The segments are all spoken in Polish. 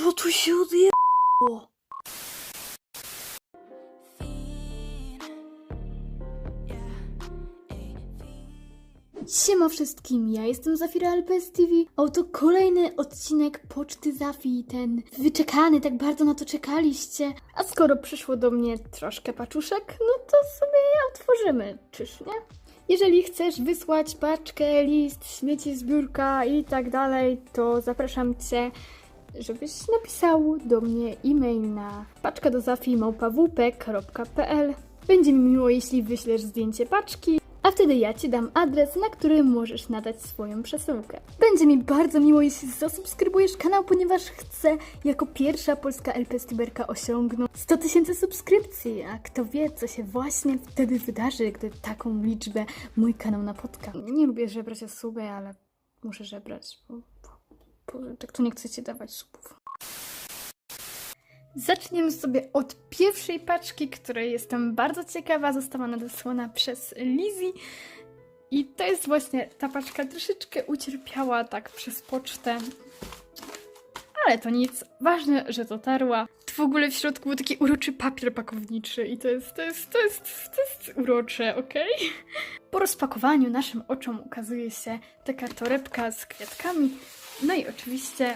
Co tu się odjebało? Siema wszystkim, ja jestem Zafira LPS TV. Oto kolejny odcinek Poczty Zafi, ten wyczekany, tak bardzo na to czekaliście. A skoro przyszło do mnie troszkę paczuszek, no to sobie je otworzymy, czyż nie? Jeżeli chcesz wysłać paczkę, list, śmieci z biurka i tak dalej, to zapraszam Cię, żebyś napisał do mnie e-mail na paczka do Będzie mi miło, jeśli wyślesz zdjęcie paczki, a wtedy ja Ci dam adres, na który możesz nadać swoją przesyłkę. Będzie mi bardzo miło, jeśli zasubskrybujesz kanał, ponieważ chcę jako pierwsza polska LPS Tuberka osiągnąć 100 tysięcy subskrypcji, a kto wie, co się właśnie wtedy wydarzy, gdy taką liczbę mój kanał napotka. Nie lubię żebrać o suby, ale muszę żebrać, bo tak to nie chcecie dawać subów. Zaczniemy sobie od pierwszej paczki, której jestem bardzo ciekawa. Została nadesłana przez Lizzie. I to jest właśnie ta paczka. Troszeczkę ucierpiała tak przez pocztę. Ale to nic. Ważne, że dotarła. Tu w ogóle w środku był taki uroczy papier pakowniczy i to jest, to jest, to jest, to jest urocze, okej? Po rozpakowaniu naszym oczom ukazuje się taka torebka z kwiatkami. No i oczywiście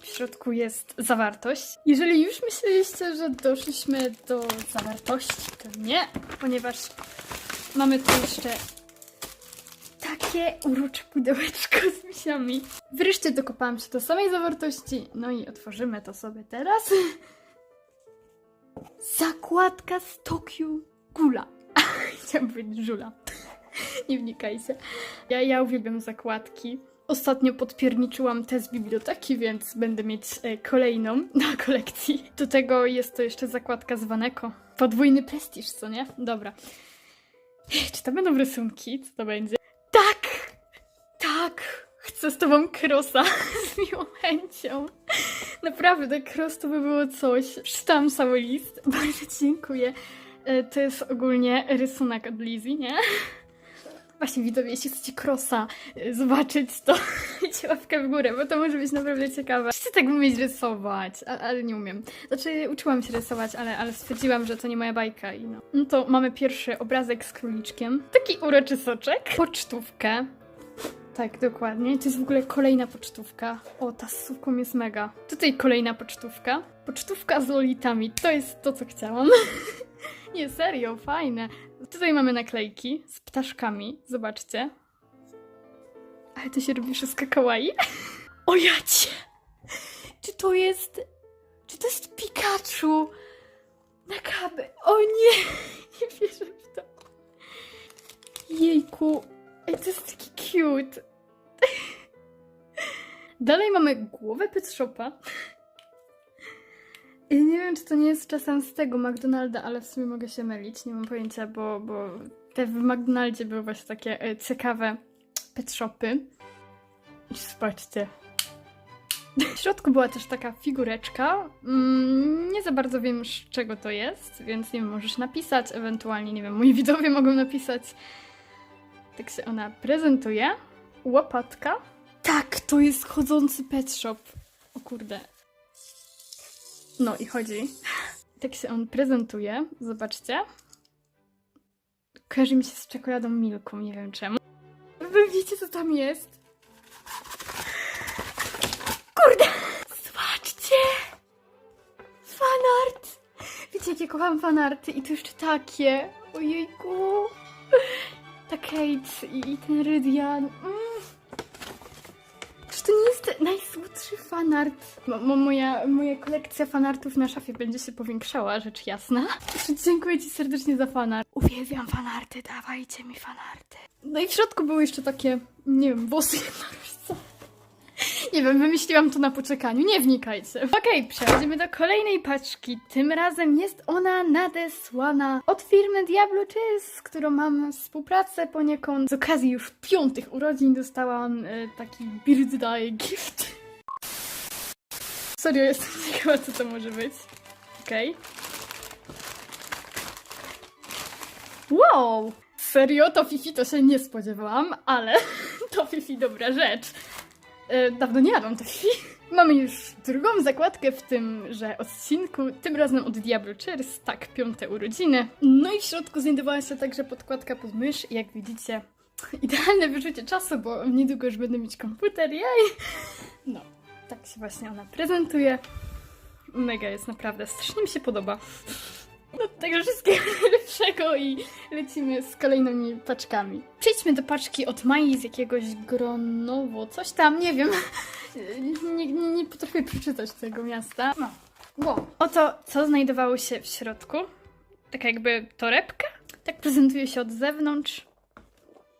w środku jest zawartość. Jeżeli już myśleliście, że doszliśmy do zawartości, to nie, ponieważ mamy tu jeszcze takie urocze pudełeczko z misiami. Wreszcie dokopałam się do samej zawartości, no i otworzymy to sobie teraz. Zakładka z Tokio Gula. Chciałam powiedzieć żula. nie wnikajcie. Ja, ja uwielbiam zakładki. Ostatnio podpierniczyłam te z biblioteki, więc będę mieć e, kolejną na kolekcji. Do tego jest to jeszcze zakładka z Waneko. Podwójny prestiż, co nie? Dobra. Czy to będą rysunki? Co to będzie? Tak! Tak! Chcę z tobą krosa z miłą chęcią. Naprawdę, cross to by było coś. Przeczytałam cały list. Bardzo dziękuję. E, To jest ogólnie rysunek od Lizzy, nie? Właśnie widzowie, jeśli chcecie crossa y, zobaczyć, to dajcie łapkę w górę, bo to może być naprawdę ciekawe. Chcę tak umieć rysować, ale nie umiem. Znaczy, uczyłam się rysować, ale, ale stwierdziłam, że to nie moja bajka i no. No to mamy pierwszy obrazek z króliczkiem. Taki uroczy soczek. Pocztówkę. Tak, dokładnie. To jest w ogóle kolejna pocztówka. O, ta z słówką jest mega. Tutaj kolejna pocztówka. Pocztówka z lolitami. To jest to, co chciałam. Nie, serio, fajne. Tutaj mamy naklejki z ptaszkami, zobaczcie. Ale to się robi wszystko kawaii. O jacie! Czy to jest... Czy to jest Pikachu? Na kabę. O nie! Nie wierzę w to. Jejku. Ej, to jest taki cute. Dalej mamy głowę Pet Shopa. I nie wiem, czy to nie jest czasem z tego McDonalda, ale w sumie mogę się mylić. Nie mam pojęcia, bo, bo te w McDonaldzie były właśnie takie e, ciekawe pet shopy. I Zobaczcie. W środku była też taka figureczka. Mm, nie za bardzo wiem, z czego to jest, więc nie wiem, możesz napisać, ewentualnie, nie wiem, moi widzowie mogą napisać. Tak się ona prezentuje. Łopatka. Tak, to jest chodzący pet shop. O kurde, no i chodzi. Tak się on prezentuje. Zobaczcie. Kojarzy mi się z czekoladą milką, nie wiem czemu. Wy wiecie, co tam jest? Kurde! Zobaczcie! Fanart! Wiecie, jakie kocham fanarty i to jeszcze takie. Ojejku! Ta Kate i, i ten Rydian. Mm. Jest najsłodszy fanart? Mo, mo, moja, moja kolekcja fanartów na szafie będzie się powiększała, rzecz jasna. Dziękuję Ci serdecznie za fanart. Uwielbiam fanarty, dawajcie mi fanarty. No i w środku były jeszcze takie, nie wiem, włosy jednorożca. Nie wiem, wymyśliłam to na poczekaniu, nie wnikajcie. Okej, przechodzimy do kolejnej paczki. Tym razem jest ona nadesłana od firmy Diablo Chill, z którą mam współpracę poniekąd. Z okazji już piątych urodzin dostałam e, taki birthday gift. Serio, jestem ciekawa, co to może być. Okej. Wow! Serio, to Fifi to się nie spodziewałam, ale to Fifi dobra rzecz. E, dawno nie jadłam to Fifi. Mamy już drugą zakładkę w tymże odcinku, tym razem od Diablo Cheers, tak, piąte urodziny. No i w środku znajdowała się także podkładka pod mysz, jak widzicie, idealne wyrzucie czasu, bo niedługo już będę mieć komputer, jej! No, tak się właśnie ona prezentuje. Mega jest naprawdę, strasznie mi się podoba. No tego wszystkiego najlepszego i lecimy z kolejnymi paczkami. Przejdźmy do paczki od Mai z jakiegoś gronowo, coś tam, nie wiem. Nie, nie, nie potrafię przeczytać tego miasta. No. Wow. Oto, co znajdowało się w środku. Taka jakby torebka. Tak prezentuje się od zewnątrz.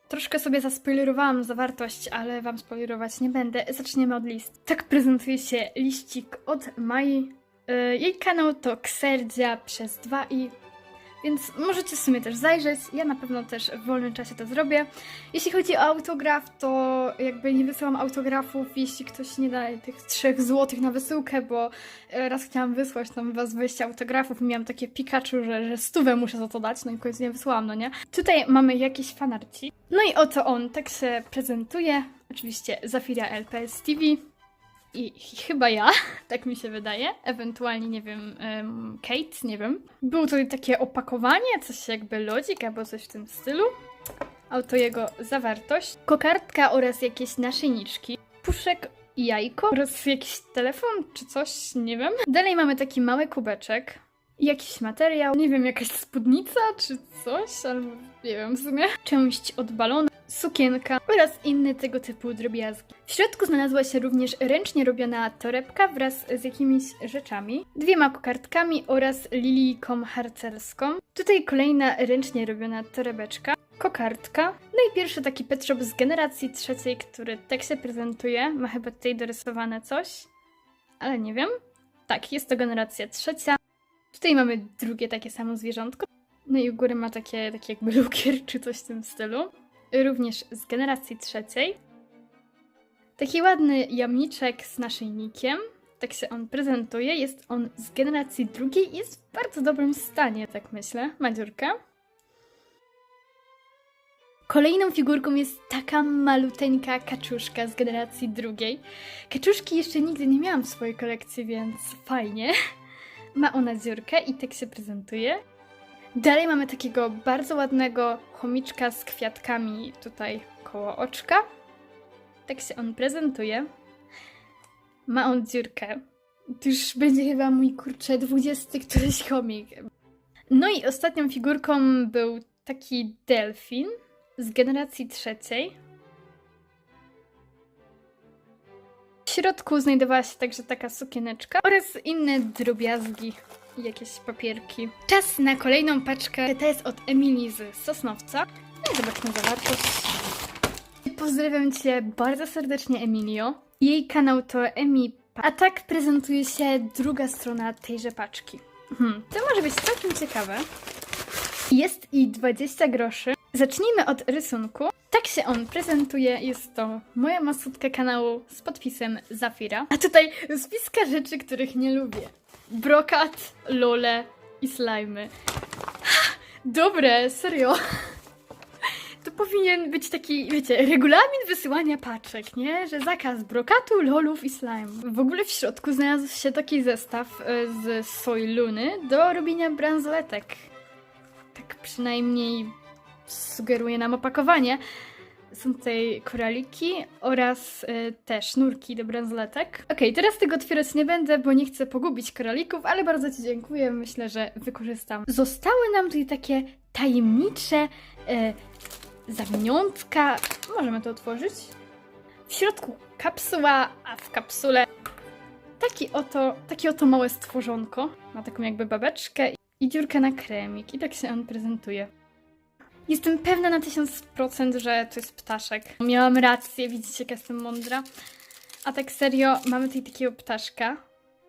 Troszkę sobie zaspoilerowałam zawartość, ale wam spoilerować nie będę. Zaczniemy od list. Tak prezentuje się liścik od Mai. Yy, Jej kanał to Kserdzia przez 2 i więc możecie w sumie też zajrzeć. Ja na pewno też w wolnym czasie to zrobię. Jeśli chodzi o autograf, to jakby nie wysyłam autografów, jeśli ktoś nie da tych 3 złotych na wysyłkę, bo e, raz chciałam wysłać tam was 20 autografów i miałam takie Pikachu, że, że stówę muszę za to dać, no i w końcu nie wysłałam, no nie? Tutaj mamy jakieś fanarci. No i oto on tak się prezentuje. Oczywiście Zafira LPS TV. I chyba ja, tak mi się wydaje. Ewentualnie, nie wiem, em, Kate, nie wiem. Było tutaj takie opakowanie, coś jakby lodzik albo coś w tym stylu. Oto jego zawartość. Kokardka oraz jakieś naszyjniczki. Puszek i jajko oraz jakiś telefon czy coś, nie wiem. Dalej mamy taki mały kubeczek. Jakiś materiał, nie wiem, jakaś spódnica czy coś, albo nie wiem w sumie. Część od balonu, sukienka oraz inne tego typu drobiazgi. W środku znalazła się również ręcznie robiona torebka wraz z jakimiś rzeczami, dwiema kokardkami oraz lilijką harcerską. Tutaj kolejna ręcznie robiona torebeczka, kokardka, no i pierwszy taki pet shop z generacji trzeciej, który tak się prezentuje. Ma chyba tutaj dorysowane coś, ale nie wiem. Tak, jest to generacja trzecia. Tutaj mamy drugie takie samo zwierzątko. No i u góry ma takie, takie jakby lukier czy coś w tym stylu. Również z generacji trzeciej. Taki ładny jamniczek z naszyjnikiem. Tak się on prezentuje. Jest on z generacji drugiej i jest w bardzo dobrym stanie, tak myślę. Ma dziurkę. Kolejną figurką jest taka maluteńka kaczuszka z generacji drugiej. Kaczuszki jeszcze nigdy nie miałam w swojej kolekcji, więc fajnie. Ma ona dziurkę i tak się prezentuje. Dalej mamy takiego bardzo ładnego chomiczka z kwiatkami tutaj koło oczka. Tak się on prezentuje. Ma on dziurkę. To już będzie chyba mój kurczę 20 któryś chomik. No i ostatnią figurką był taki delfin z generacji trzeciej. W środku znajdowała się także taka sukieneczka oraz inne drobiazgi jakieś papierki. Czas na kolejną paczkę. To jest od Emilii z Sosnowca. No i zobaczmy zawartość. Pozdrawiam Cię bardzo serdecznie, Emilio. Jej kanał to Emi. A tak prezentuje się druga strona tejże paczki. Hmm, to może być całkiem ciekawe. Jest i 20 groszy. Zacznijmy od rysunku. Tak się on prezentuje. Jest to moja masutka kanału z podpisem Zafira. A tutaj spiska rzeczy, których nie lubię. Brokat, lole i slajmy. Dobre, serio. To powinien być taki, wiecie, regulamin wysyłania paczek, nie? Że zakaz brokatu, lolów i slime. W ogóle w środku znalazł się taki zestaw e, z soj luny do robienia bransoletek. Tak przynajmniej sugeruje nam opakowanie. Są tutaj koraliki oraz y, te sznurki do bransoletek. Okej, teraz tego otwierać nie będę, bo nie chcę pogubić koralików, ale bardzo Ci dziękuję. Myślę, że wykorzystam. Zostały nam tutaj takie tajemnicze y. Możemy to otworzyć. W środku kapsuła, a w kapsule taki oto, takie oto małe stworzonko. Ma taką jakby babeczkę i dziurkę na kremik. I tak się on prezentuje. Jestem pewna na 1000%, że to jest ptaszek. Miałam rację, widzicie, jak jestem mądra. A tak serio, mamy tutaj takiego ptaszka.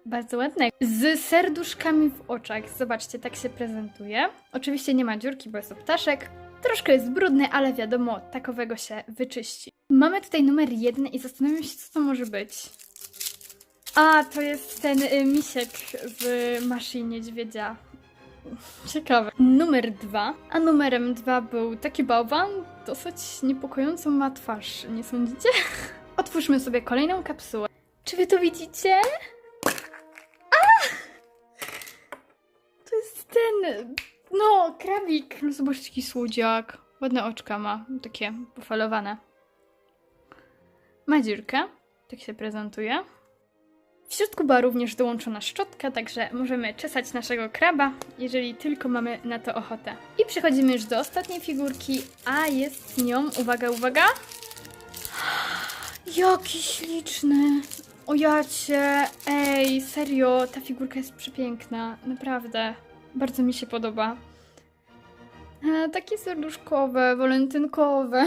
Bardzo ładnego. Z serduszkami w oczach. Zobaczcie, tak się prezentuje. Oczywiście nie ma dziurki, bo jest to ptaszek. Troszkę jest brudny, ale wiadomo, takowego się wyczyści. Mamy tutaj numer jeden i zastanawiam się, co to może być. A, to jest ten y, misiek z maszyn niedźwiedzia. Ciekawe. Numer dwa. A numerem dwa był taki bałwan. Dosyć niepokojącą ma twarz, nie sądzicie? Otwórzmy sobie kolejną kapsułę. Czy wy to widzicie? A! To jest ten. No, krabik. No zobaczcie, jaki słodziak. Ładne oczka ma. Takie pofalowane. Ma dziurkę. Tak się prezentuje. W środku była również dołączona szczotka, także możemy czesać naszego kraba, jeżeli tylko mamy na to ochotę. I przechodzimy już do ostatniej figurki, a jest nią, uwaga, uwaga, Jaki śliczny! O jacie! Ej, serio, ta figurka jest przepiękna. Naprawdę. Bardzo mi się podoba. E, takie serduszkowe, walentynkowe.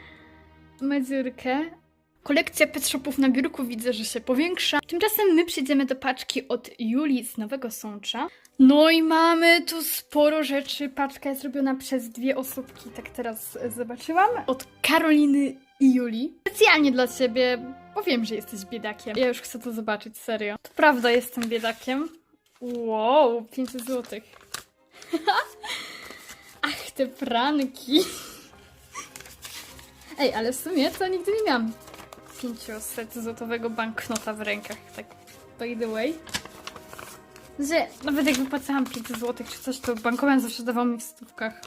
Mazurkę. Kolekcja pet shopów na biurku widzę, że się powiększa. Tymczasem my przejdziemy do paczki od Julii z Nowego Sącza. No i mamy tu sporo rzeczy. Paczka jest robiona przez dwie osóbki, tak teraz zobaczyłam. Od Karoliny i Julii. Specjalnie dla ciebie, bo wiem, że jesteś biedakiem. Ja już chcę to zobaczyć, serio. To prawda, jestem biedakiem. Wow, 500 złotych. Ach, te pranki. Ej, ale w sumie to nigdy nie miałam 500 złotowego banknota w rękach, tak by the way. Że nawet jak wypłacałam 500 złotych czy coś, to bankomat zawsze dawał mi w stówkach.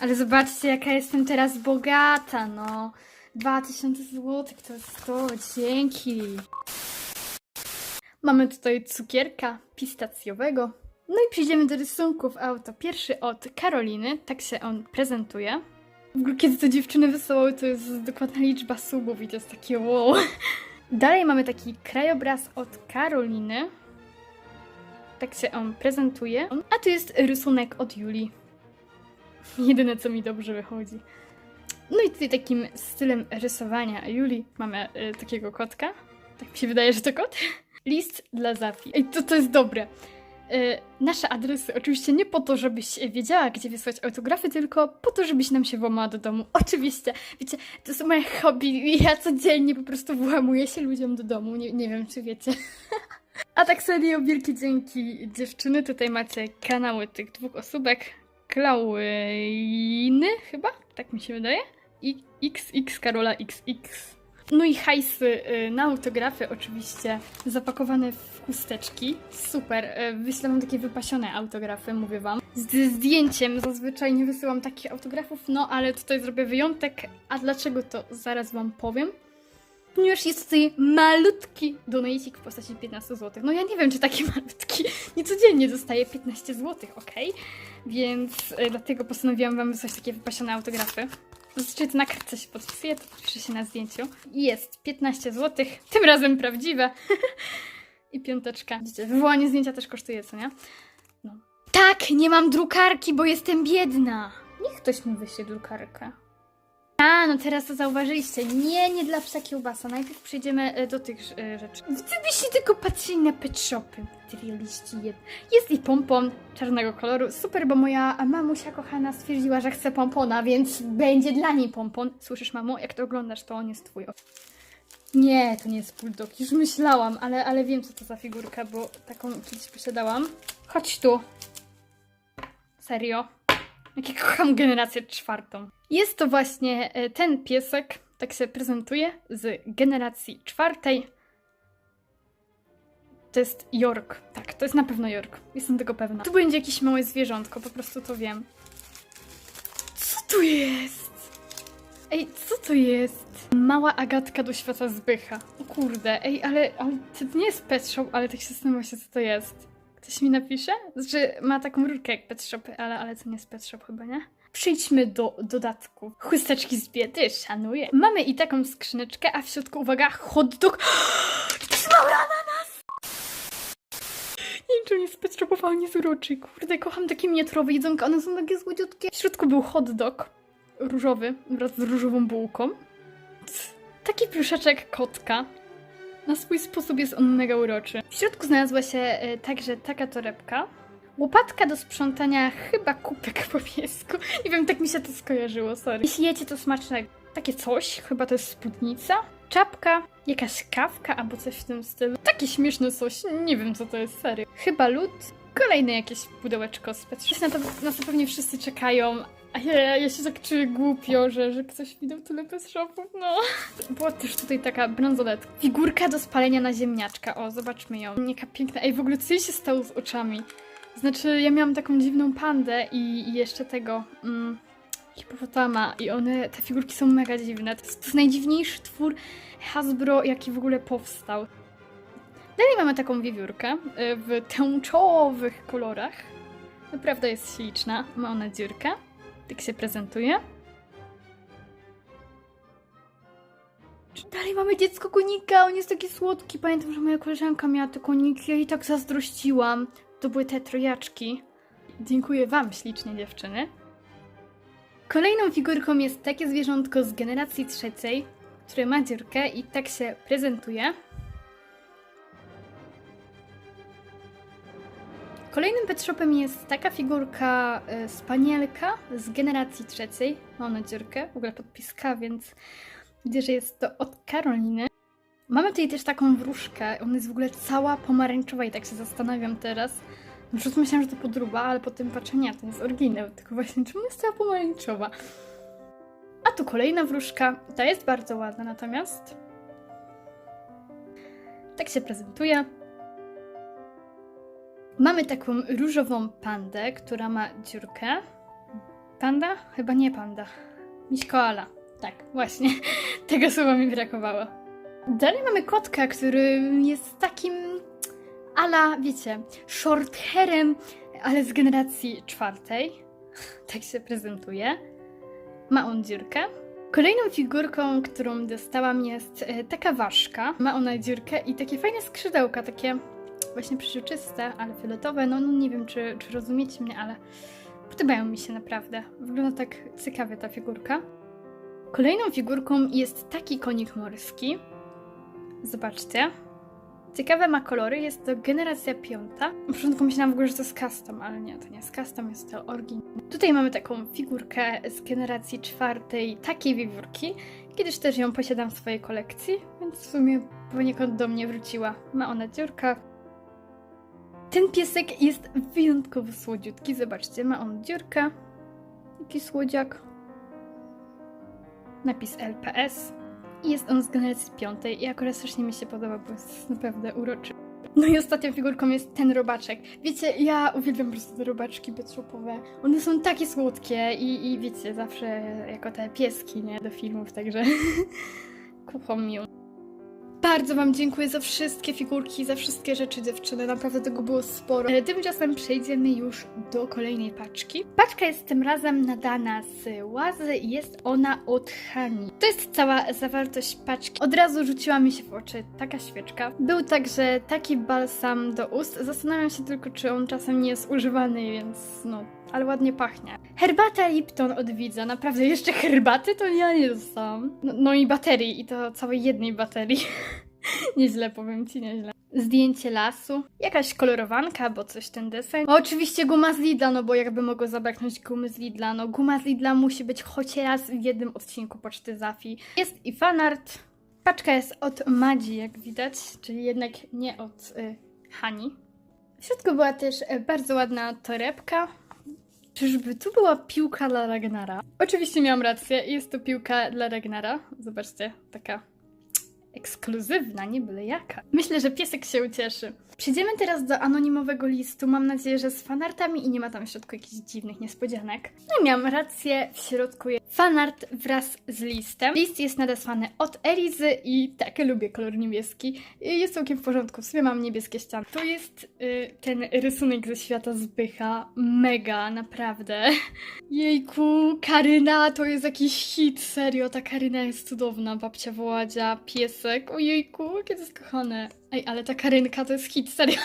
Ale zobaczcie, jaka jestem teraz bogata, no. 2000 złotych to jest to, dzięki. Mamy tutaj cukierka pistacjowego. No i przejdziemy do rysunków auto. Pierwszy od Karoliny, tak się on prezentuje. Kiedy to dziewczyny wysyłały, to jest dokładna liczba subów i to jest takie wow. Dalej mamy taki krajobraz od Karoliny. Tak się on prezentuje. A tu jest rysunek od Julii. Jedyne, co mi dobrze wychodzi. No i tutaj takim stylem rysowania Julii mamy y, takiego kotka. Tak mi się wydaje, że to kot. List dla Zafi. Ej, to, to jest dobre. Y, nasze adresy oczywiście nie po to, żebyś wiedziała, gdzie wysłać autografy, tylko po to, żebyś nam się włamała do domu. Oczywiście, wiecie, to są moje hobby i ja codziennie po prostu włamuję się ludziom do domu. Nie, nie wiem, czy wiecie. A tak serio, wielkie dzięki dziewczyny. Tutaj macie kanały tych dwóch osóbek. Klauiny chyba? Tak mi się wydaje. I XX Karola XX. No i hajsy y, na autografy oczywiście zapakowane w chusteczki. Super. y, Wyślę wam takie wypasione autografy, mówię wam. Z zdjęciem zazwyczaj nie wysyłam takich autografów, no ale tutaj zrobię wyjątek. A dlaczego to zaraz wam powiem. Ponieważ jest tutaj malutki donajcik w postaci 15 zł. No ja nie wiem, czy taki malutki niecodziennie dostaje 15 zł, ok? Więc y, dlatego postanowiłam wam wysłać takie wypasione autografy. Zazwyczaj to na kartce się podpisuje, to pisze się na zdjęciu. I Jest 15 zł, tym razem prawdziwe. I piąteczka. Widzicie, wywołanie zdjęcia też kosztuje, co nie? No. Tak, nie mam drukarki, bo jestem biedna. Niech ktoś mi wyśle drukarkę. A, no teraz to zauważyliście. Nie, nie dla psa kiełbasa. Najpierw przejdziemy e, do tych e, rzeczy. Gdybyście tylko patrzyli na pet shopy. Materialiści jed... Jest i pompon czarnego koloru. Super, bo moja mamusia kochana stwierdziła, że chce pompona, więc będzie dla niej pompon. Słyszysz, mamo? Jak to oglądasz, to on jest twój. Nie, to nie jest bulldog. Już myślałam, ale, ale wiem, co to za figurka, bo taką kiedyś posiadałam. Chodź tu. Serio. Jak ja kocham generację czwartą. Jest to właśnie e, ten piesek, tak się prezentuje, z generacji czwartej. To jest York. Tak, to jest na pewno York. Jestem tego pewna. Tu będzie jakieś małe zwierzątko, po prostu to wiem. Co tu jest? Ej, co to jest? Mała Agatka do świata Zbycha. O kurde, ej, ale, ale to nie jest pet ale tak się zastanawiam się, co to jest. Ktoś mi napisze? Znaczy, ma taką rurkę jak pet shop, ale, ale to nie jest pet shop chyba, nie? Przejdźmy do dodatku. Chusteczki z biedy, szanuję. Mamy i taką skrzyneczkę, a w środku, uwaga, hot dog. To jest mały ananas! Nie wiem, czy shopowy, ale nie jest uroczy. Kurde, kocham takie miniaturowe jedzonka, one są takie słodziutkie. W środku był hot dog, różowy, wraz z różową bułką. Taki pluszeczek kotka. Na swój sposób jest on mega uroczy. W środku znalazła się e, także taka torebka. Łopatka do sprzątania chyba kubek po piesku. Nie wiem, tak mi się to skojarzyło, sorry. Jeśli jecie to smaczne, takie coś, chyba to jest spódnica. Czapka, jakaś kawka albo coś w tym stylu. Takie śmieszne coś, nie wiem co to jest, serio. Chyba lód, kolejne jakieś pudełeczko z Petrus. Na to, na to pewnie wszyscy czekają, A ja, ja się tak czuję głupio, że, że ktoś mi dał tyle bez shopów, no. Była też tutaj taka bransoletka. Figurka do spalenia na ziemniaczka. O, zobaczmy ją. Jaka piękna. Ej, w ogóle co jej się stało z oczami? Znaczy, ja miałam taką dziwną pandę i, i jeszcze tego... Mm, hipopotama i one, te figurki są mega dziwne. To jest najdziwniejszy twór Hasbro, jaki w ogóle powstał. Dalej mamy taką wiewiórkę y, w tęczowych kolorach. Naprawdę jest śliczna. Ma ona dziurkę. Tak się prezentuje. Dalej mamy dziecko konika, on jest taki słodki. Pamiętam, że moja koleżanka miała te koniki, ja jej tak zazdrościłam. To były te trojaczki. Dziękuję wam ślicznie, dziewczyny. Kolejną figurką jest takie zwierzątko z generacji trzeciej, które ma dziurkę i tak się prezentuje. Kolejnym pet shopem jest taka figurka y, spanielka z generacji trzeciej. Ma ona dziurkę, w ogóle podpiska, więc widzę, że jest to od Karoliny. Mamy tutaj też taką wróżkę. Ona jest w ogóle cała pomarańczowa i tak się zastanawiam teraz. Na przykład myślałam, że to podróba, ale potem patrzę, nie, to jest oryginał. Tylko właśnie, czemu jest cała pomarańczowa? A tu kolejna wróżka. Ta jest bardzo ładna natomiast. Tak się prezentuje. Mamy taką różową pandę, która ma dziurkę. Panda? Chyba nie panda. Miś koala. Tak, właśnie. Tego słowa mi brakowało. Dalej mamy kotka, który jest takim ala, wiecie, shorthairem, ale z generacji czwartej. Tak się prezentuje. Ma on dziurkę. Kolejną figurką, którą dostałam jest e, taka ważka. Ma ona dziurkę i takie fajne skrzydełka, takie właśnie przeźroczyste, ale fioletowe. No, no nie wiem, czy, czy rozumiecie mnie, ale podobają mi się naprawdę. Wygląda tak ciekawie ta figurka. Kolejną figurką jest taki konik morski. Zobaczcie. Ciekawe ma kolory, jest to generacja piąta. Na początku myślałam w ogóle, że to jest custom, ale nie, to nie jest custom, jest to oryginał. Tutaj mamy taką figurkę z generacji czwartej, takiej wiewiórki. Kiedyś też ją posiadam w swojej kolekcji, więc w sumie poniekąd do mnie wróciła. Ma ona dziurkę. Ten piesek jest wyjątkowo słodziutki, zobaczcie, ma on dziurkę. Jaki słodziak. Napis LPS. I jest on z generacji piątej i akurat strasznie mi się podoba, bo jest naprawdę uroczy. No i ostatnią figurką jest ten robaczek. Wiecie, ja uwielbiam po prostu te robaczki betrzopowe. One są takie słodkie i, i wiecie, zawsze jako te pieski, nie? Do filmów, także kuchom mi ją. Bardzo Wam dziękuję za wszystkie figurki, za wszystkie rzeczy dziewczyny, naprawdę tego było sporo. E, Tymczasem przejdziemy już do kolejnej paczki. Paczka jest tym razem nadana z łazy i jest ona od Hani. To jest cała zawartość paczki. Od razu rzuciła mi się w oczy taka świeczka. Był także taki balsam do ust. Zastanawiam się tylko, czy on czasem nie jest używany, więc no, ale ładnie pachnie. Herbata Lipton od widza. Naprawdę, jeszcze herbaty to ja nie dostałam. No, no i baterii, i to całej jednej baterii. nieźle, powiem ci, nieźle. Zdjęcie lasu, jakaś kolorowanka, bo coś ten desen. Oczywiście guma z Lidla, no bo jakby mogło zabraknąć gumy z Lidla. No guma z Lidla musi być choć raz w jednym odcinku Poczty Zafi. Jest i fanart. Paczka jest od Madzi, jak widać, czyli jednak nie od y, Hani. W środku była też y, bardzo ładna torebka, Czyżby tu była piłka dla Ragnara? Oczywiście miałam rację, jest to piłka dla Ragnara. Zobaczcie, taka ekskluzywna, nie byle jaka. Myślę, że piesek się ucieszy. Przejdziemy teraz do anonimowego listu. Mam nadzieję, że z fanartami i nie ma tam w środku jakichś dziwnych niespodzianek. No i miałam rację, w środku jest fanart wraz z listem. List jest nadesłany od Elizy i tak, lubię kolor niebieski. Jest całkiem w porządku, w sumie mam niebieskie ściany. To jest y, ten rysunek ze świata Zbycha. Mega, naprawdę. Jejku, Karyna to jest jakiś hit, serio, ta Karyna jest cudowna. Babcia Woładzia, piesek, ojejku, jakie to jest kochane. Ej, ale ta Karynka to jest hit, serio.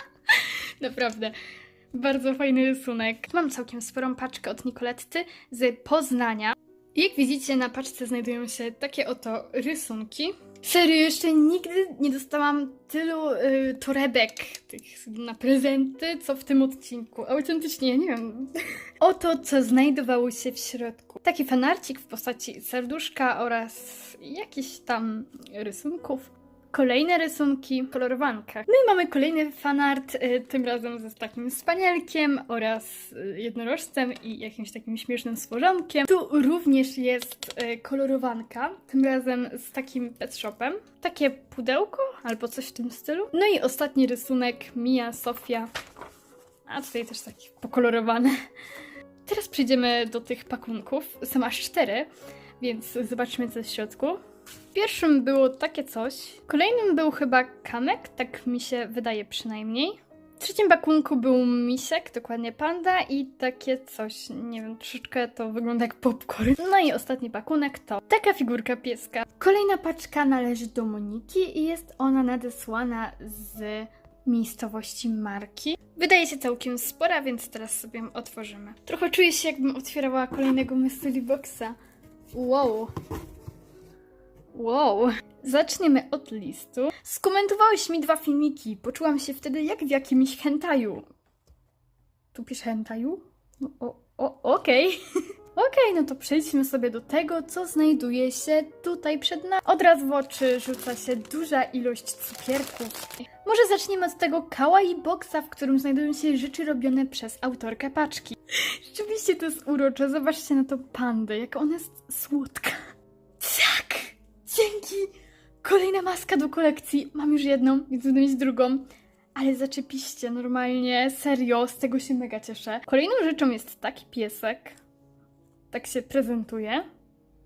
Naprawdę. Bardzo fajny rysunek. Mam całkiem sporą paczkę od Nicoletty z Poznania. Jak widzicie, na paczce znajdują się takie oto rysunki. Serio, jeszcze nigdy nie dostałam tylu y, torebek tych na prezenty, co w tym odcinku. Autentycznie, ja nie wiem. Oto, co znajdowało się w środku. Taki fanarcik w postaci serduszka oraz jakichś tam rysunków. Kolejne rysunki, kolorowanka. No i mamy kolejny fanart, y, tym razem ze takim spanielkiem oraz y, jednorożcem i jakimś takim śmiesznym stworzonkiem. Tu również jest y, kolorowanka, tym razem z takim pet shopem. Takie pudełko albo coś w tym stylu. No i ostatni rysunek, Mia, Sofia. A tutaj też takie pokolorowane. Teraz przejdziemy do tych pakunków. Są aż cztery, więc zobaczmy co jest w środku. Pierwszym było takie coś. Kolejnym był chyba kamek, tak mi się wydaje przynajmniej. W trzecim pakunku był misek, dokładnie panda i takie coś, nie wiem, troszeczkę to wygląda jak popcorn. No i ostatni pakunek to taka figurka pieska. Kolejna paczka należy do Moniki i jest ona nadesłana z miejscowości Marki. Wydaje się całkiem spora, więc teraz sobie ją otworzymy. Trochę czuję się jakbym otwierała kolejnego mystery boxa. Wow. Wow. Zaczniemy od listu. Skomentowałeś mi dwa filmiki. Poczułam się wtedy jak w jakimś hentaju. Tu pisze hentaju? No, o, o, okej. Okej, no to przejdźmy sobie do tego, co znajduje się tutaj przed nami. Od razu w oczy rzuca się duża ilość cukierków. Może zaczniemy od tego kawaii boxa, w którym znajdują się rzeczy robione przez autorkę paczki. Rzeczywiście to jest urocze. Zobaczcie na to pandę, jak ona jest słodka. Tak! Dzięki! Kolejna maska do kolekcji. Mam już jedną, więc będę mieć drugą. Ale zaczepiście, normalnie, serio, z tego się mega cieszę. Kolejną rzeczą jest taki piesek. Tak się prezentuje.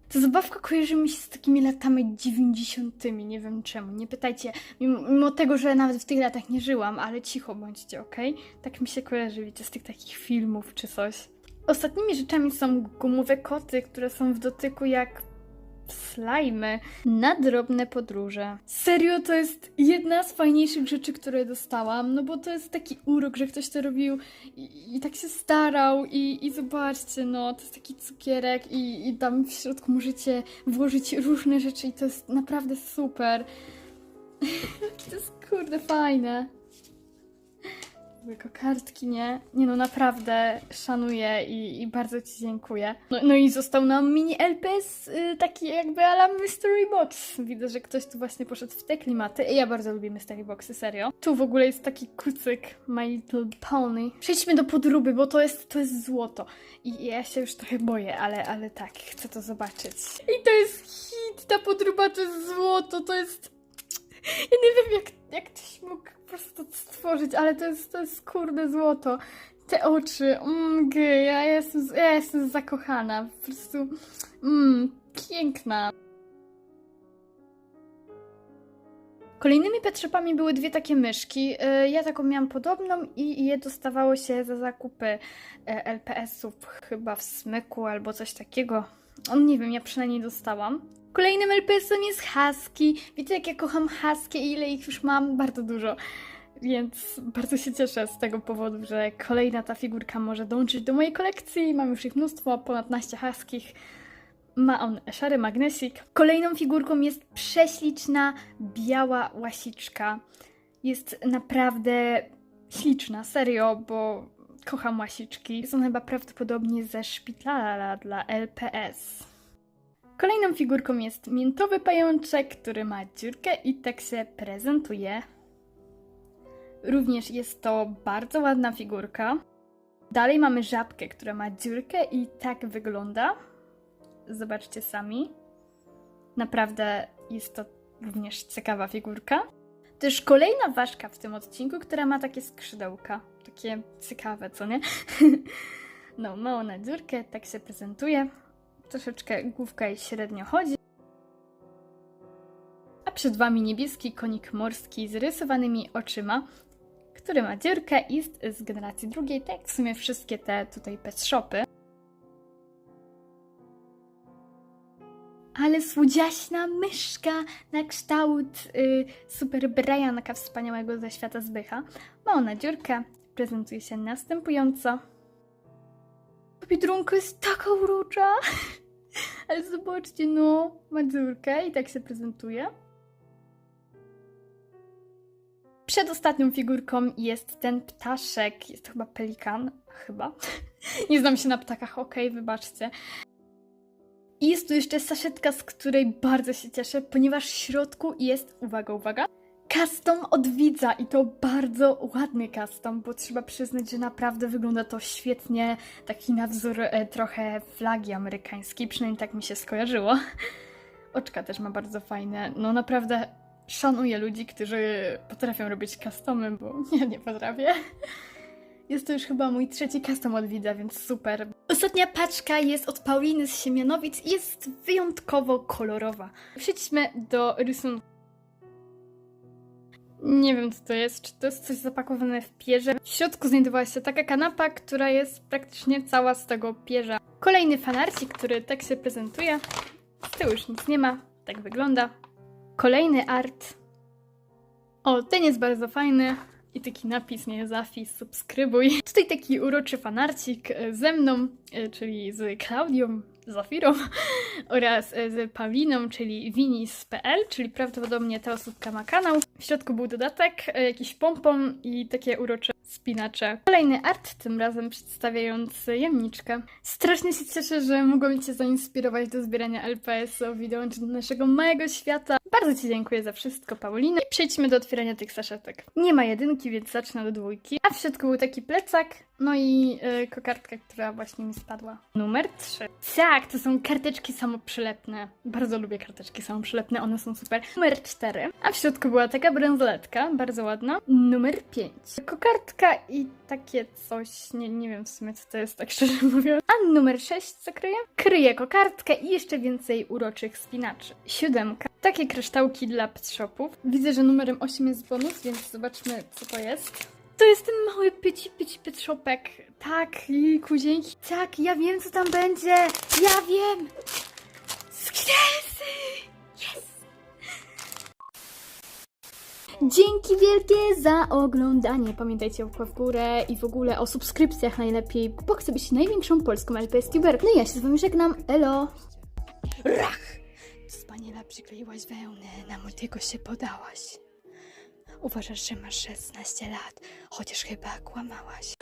Ta zabawka kojarzy mi się z takimi latami 90. Nie wiem czemu. Nie pytajcie, mimo, mimo tego, że nawet w tych latach nie żyłam, ale cicho bądźcie, ok? Tak mi się kojarzy, wiecie, z tych takich filmów czy coś. Ostatnimi rzeczami są gumowe koty, które są w dotyku jak slajmy na drobne podróże. Serio, to jest jedna z fajniejszych rzeczy, które dostałam, no bo to jest taki urok, że ktoś to robił i, i tak się starał i, i zobaczcie, no, to jest taki cukierek i, i tam w środku możecie włożyć różne rzeczy i to jest naprawdę super. to jest kurde fajne. Jako kartki, nie? Nie no, naprawdę szanuję i, i bardzo Ci dziękuję. No, no i został nam mini LPS, y, taki jakby ala Mystery Box. Widzę, że ktoś tu właśnie poszedł w te klimaty. Ja bardzo lubię Mystery Boxy, serio. Tu w ogóle jest taki kucyk, My Little Pony. Przejdźmy do podróby, bo to jest, to jest złoto. I ja się już trochę boję, ale, ale tak, chcę to zobaczyć. I to jest hit, ta podróba to jest złoto, to jest... Ja nie wiem, jak, jak ktoś mógł prostu to stworzyć, ale to jest, to jest kurde złoto. Te oczy, mm, gy, ja jestem, ja jestem zakochana. Po prostu, mm, piękna. Kolejnymi petrzepami były dwie takie myszki. Y, Ja taką miałam podobną i je dostawało się za zakupy e, LPS-ów, chyba w smyku albo coś takiego. On nie wiem, ja przynajmniej dostałam. Kolejnym LPS-em jest Husky. Wiecie, jak ja kocham Husky i ile ich już mam? Bardzo dużo. Więc bardzo się cieszę z tego powodu, że kolejna ta figurka może dołączyć do mojej kolekcji. Mam już ich mnóstwo, ponad naście Huskich. Ma on szary magnesik. Kolejną figurką jest prześliczna, biała łasiczka. Jest naprawdę śliczna, serio, bo kocham łasiczki. Są chyba prawdopodobnie ze szpitala dla LPS. Kolejną figurką jest miętowy pajączek, który ma dziurkę i tak się prezentuje. Również jest to bardzo ładna figurka. Dalej mamy żabkę, która ma dziurkę i tak wygląda. Zobaczcie sami. Naprawdę jest to również ciekawa figurka. Też kolejna ważka w tym odcinku, która ma takie skrzydełka. Takie ciekawe, co nie? no, ma ona dziurkę, tak się prezentuje. Troszeczkę główka jej średnio chodzi. A przed wami niebieski konik morski z rysowanymi oczyma, który ma dziurkę i jest z generacji drugiej, tak jak w sumie wszystkie te tutaj pet shopy. Ale słodziaśna myszka na kształt y, super Brianka wspaniałego ze świata Zbycha. Ma ona dziurkę, prezentuje się następująco. Bidrunko jest taka urocza. Ale zobaczcie, no, ma dziurkę i tak się prezentuje. Przedostatnią figurką jest ten ptaszek. Jest to chyba pelikan. Chyba. Nie znam się na ptakach, okej, wybaczcie. I jest tu jeszcze saszetka, z której bardzo się cieszę, ponieważ w środku jest, uwaga, uwaga, custom od widza i to bardzo ładny custom, bo trzeba przyznać, że naprawdę wygląda to świetnie, taki na wzór e, trochę flagi amerykańskiej, przynajmniej tak mi się skojarzyło. Oczka też ma bardzo fajne, no naprawdę szanuję ludzi, którzy potrafią robić customy, bo ja nie potrafię. Jest to już chyba mój trzeci custom od widza, więc super. Ostatnia paczka jest od Pauliny z Siemianowic i jest wyjątkowo kolorowa. Przejdźmy do rysunku. Nie wiem, co to jest. Czy to jest coś zapakowane w pierze? W środku znajdowała się taka kanapa, która jest praktycznie cała z tego pierza. Kolejny fanarcik, który tak się prezentuje. Z tyłu już nic nie ma. Tak wygląda. Kolejny art. O, ten jest bardzo fajny. I taki napis, nie, zapis, subskrybuj. Tutaj taki uroczy fanarcik e, ze mną, e, czyli z Klaudią, Zafirą oraz e, z Pauliną, czyli winis.pl, czyli prawdopodobnie ta osóbka ma kanał. W środku był dodatek, jakiś pompon i takie urocze spinacze. Kolejny art, tym razem przedstawiający jamniczkę. Strasznie się cieszę, że mogłam Cię zainspirować do zbierania LPS-ów i dołączyć do naszego małego świata. Bardzo Ci dziękuję za wszystko, Paulina. I przejdźmy do otwierania tych saszetek. Nie ma jedynki, więc zacznę do dwójki. A w środku był taki plecak, no i e, kokardka, która właśnie mi spadła. Numer 3. Tak, to są karteczki samoprzylepne. Bardzo lubię karteczki samoprzylepne, one są super. Numer 4. A w środku była taka bransoletka, bardzo ładna. Numer 5. Kokardka i takie coś, nie, nie wiem w sumie co to jest, tak szczerze mówiąc. A numer 6 co kryje? Kryje kokardkę i jeszcze więcej uroczych spinaczy. Siódemka. Takie kryształki dla pet shopów. Widzę, że numerem 8 jest bonus, więc zobaczmy co to jest. To jest ten mały pyci pyci pet shopek. Tak, jejku, dzięki. Tak, ja wiem co tam będzie. Ja wiem. Skresy! Yes! Dzięki wielkie za oglądanie. Pamiętajcie o łapkach w górę i w ogóle o subskrypcjach najlepiej, bo chcę być największą polską LPS tuber. No i ja się z wami żegnam. Elo! Rach! Wspaniale przykleiłaś wełnę, na Motiego się podałaś. Uważasz, że masz 16 lat, chociaż chyba kłamałaś.